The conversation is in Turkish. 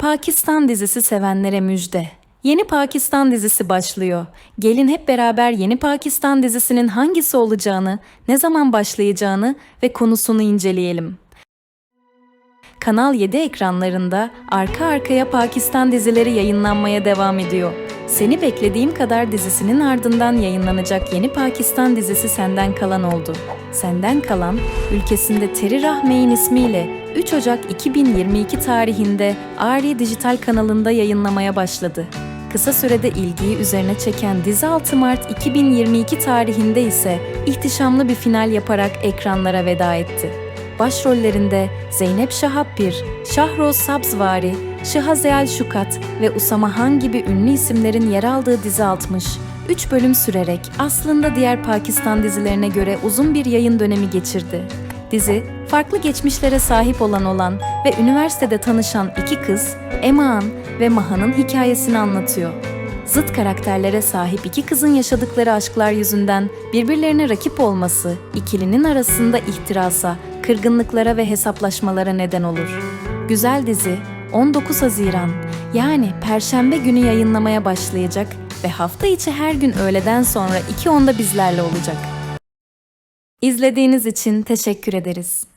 Pakistan dizisi sevenlere müjde. Yeni Pakistan dizisi başlıyor. Gelin hep beraber yeni Pakistan dizisinin hangisi olacağını, ne zaman başlayacağını ve konusunu inceleyelim. Kanal 7 ekranlarında arka arkaya Pakistan dizileri yayınlanmaya devam ediyor. Seni beklediğim kadar dizisinin ardından yayınlanacak yeni Pakistan dizisi Senden Kalan oldu. Senden Kalan, ülkesinde Teri Rahmeyn ismiyle 3 Ocak 2022 tarihinde Ari Dijital kanalında yayınlamaya başladı. Kısa sürede ilgiyi üzerine çeken dizi 6 Mart 2022 tarihinde ise ihtişamlı bir final yaparak ekranlara veda etti. Başrollerinde Zeynep Şahapir, Şahroz Sabzvari, Şahazeyal Şukat ve Usama Han gibi ünlü isimlerin yer aldığı dizi 60, 3 bölüm sürerek aslında diğer Pakistan dizilerine göre uzun bir yayın dönemi geçirdi. Dizi, farklı geçmişlere sahip olan olan ve üniversitede tanışan iki kız, Emaan ve Mahan'ın hikayesini anlatıyor. Zıt karakterlere sahip iki kızın yaşadıkları aşklar yüzünden birbirlerine rakip olması ikilinin arasında ihtirasa, kırgınlıklara ve hesaplaşmalara neden olur. Güzel dizi 19 Haziran yani Perşembe günü yayınlamaya başlayacak ve hafta içi her gün öğleden sonra 2.10'da bizlerle olacak. İzlediğiniz için teşekkür ederiz.